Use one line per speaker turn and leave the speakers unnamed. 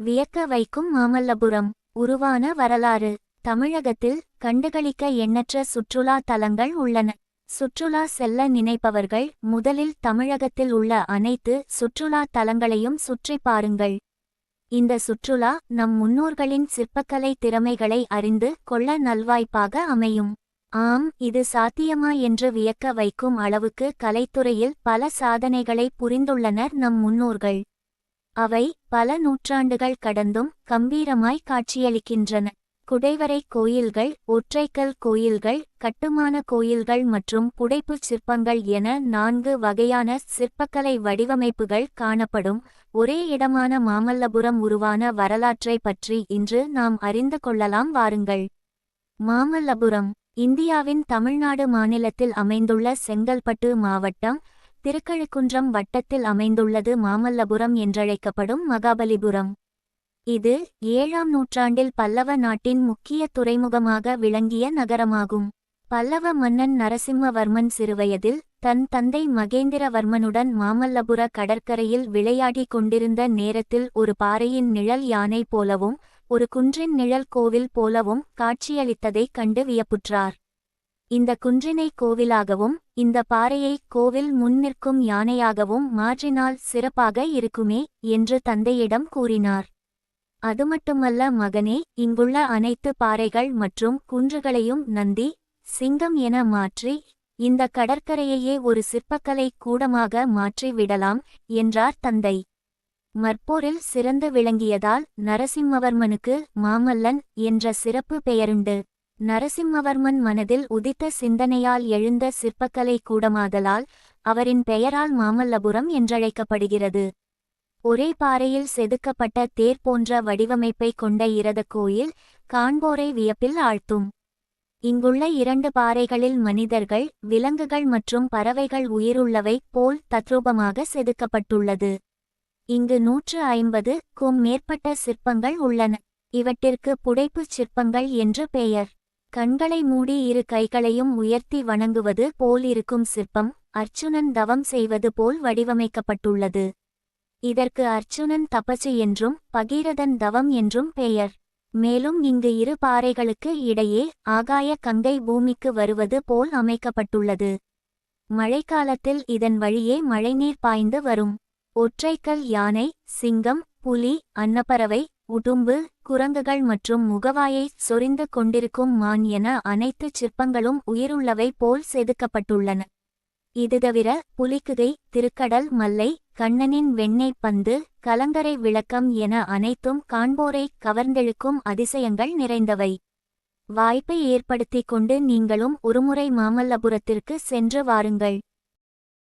வியக்க வைக்கும் மாமல்லபுரம் உருவான வரலாறு. தமிழகத்தில் கண்டுகளிக்க எண்ணற்ற சுற்றுலா தலங்கள் உள்ளன. சுற்றுலா செல்ல நினைப்பவர்கள் முதலில் தமிழகத்தில் உள்ள அனைத்து சுற்றுலா தலங்களையும் சுற்றி பாருங்கள். இந்த சுற்றுலா நம் முன்னோர்களின் சிற்பக்கலை திறமைகளை அறிந்து கொள்ள நல்வாய்ப்பாக அமையும். ஆம் இது சாத்தியமா என்று வியக்க வைக்கும் அளவுக்கு கலைத்துறையில் பல சாதனைகளை புரிந்துள்ளனர் நம் முன்னோர்கள். அவை பல நூற்றாண்டுகள் கடந்தும் கம்பீரமாய் காட்சியளிக்கின்றன. குடைவரை கோயில்கள் ஒற்றைக்கல் கோயில்கள் கட்டுமான கோயில்கள் மற்றும் புடைப்புச் சிற்பங்கள் என நான்கு வகையான சிற்பக்கலை வடிவமைப்புகள் காணப்படும். ஒரே இடமான மாமல்லபுரம் உருவான வரலாற்றை பற்றி இன்று நாம் அறிந்து கொள்ளலாம். வாருங்கள். மாமல்லபுரம் இந்தியாவின் தமிழ்நாடு மாநிலத்தில் அமைந்துள்ள செங்கல்பட்டு மாவட்டம் திருக்கழுக்குன்றம் வட்டத்தில் அமைந்துள்ளது மாமல்லபுரம் என்றழைக்கப்படும் மகாபலிபுரம். இது ஏழாம் நூற்றாண்டில் பல்லவ நாட்டின் முக்கிய துறைமுகமாக விளங்கிய நகரமாகும். பல்லவ மன்னன் நரசிம்மவர்மன் சிறுவயதில் தன் தந்தை மகேந்திரவர்மனுடன் மாமல்லபுர கடற்கரையில் விளையாடிக் கொண்டிருந்த நேரத்தில் ஒரு பாறையின் நிழல் யானை போலவும் ஒரு குன்றின் நிழல் கோவில் போலவும் காட்சியளித்ததைக் கண்டு வியப்புற்றார். இந்த குன்றினை கோவிலாகவும் இந்த பாறையை கோவில் முன்னிற்கும் யானையாகவும் மாற்றினால் சிறப்பாக இருக்குமே என்று தந்தையிடம் கூறினார். அதுமட்டுமல்ல மகனே இங்குள்ள அனைத்து பாறைகள் மற்றும் குன்றுகளையும் நந்தி சிங்கம் என மாற்றி இந்த கடற்கரையையே ஒரு சிற்பக்கலை கூடமாக மாற்றி விடலாம் என்றார் தந்தை. மற்போரில் சிறந்து விளங்கியதால் நரசிம்மவர்மனுக்கு மாமல்லன் என்ற சிறப்பு பெயருண்டு. நரசிம்மவர்மன் மனதில் உதித்த சிந்தனையால் எழுந்த சிற்பக்கலை கூடமாதலால் அவரின் பெயரால் மாமல்லபுரம் என்றழைக்கப்படுகிறது. ஒரே பாறையில் செதுக்கப்பட்ட தேர் போன்ற வடிவமைப்பை கொண்ட இரத கோயில் காண்போரை வியப்பில் ஆழ்த்தும். இங்குள்ள இரண்டு பாறைகளில் மனிதர்கள் விலங்குகள் மற்றும் பறவைகள் உயிருள்ளவை போல் தத்ரூபமாக செதுக்கப்பட்டுள்ளது. இங்கு நூற்று ஐம்பது க்கும் மேற்பட்ட சிற்பங்கள் உள்ளன. இவற்றிற்கு புடைப்புச் சிற்பங்கள் என்று பெயர். கண்களை மூடி இரு கைகளையும் உயர்த்தி வணங்குவது போல் இருக்கும் சிற்பம் அர்ச்சுனன் தவம் செய்வது போல் வடிவமைக்கப்பட்டுள்ளது. இதற்கு அர்ச்சுனன் தபசு என்றும் பகீரதன் தவம் என்றும் பெயர். மேலும் இங்கு இரு பாறைகளுக்கு இடையே ஆகாய கங்கை பூமிக்கு வருவது போல் அமைக்கப்பட்டுள்ளது. மழைக்காலத்தில் இதன் வழியே மழைநீர் பாய்ந்து வரும். ஒற்றைக்கல் யானை சிங்கம் புலி அன்னப்பறவை உடும்பு குரங்குகள் மற்றும் முகவாயை சொரிந்து கொண்டிருக்கும் மான் என அனைத்து சிற்பங்களும் உயிருள்ளவை போல் செதுக்கப்பட்டுள்ளன. இது தவிர புலிக்குகை திருக்கடல் மல்லை கண்ணனின் வெண்ணெய் பந்து கலங்கரை விளக்கம் என அனைத்தும் காண்போரை கவர்ந்தெழுக்கும் அதிசயங்கள் நிறைந்தவை. வாய்ப்பை ஏற்படுத்திக் கொண்டு நீங்களும் ஒருமுறை மாமல்லபுரத்திற்கு சென்று வாருங்கள்.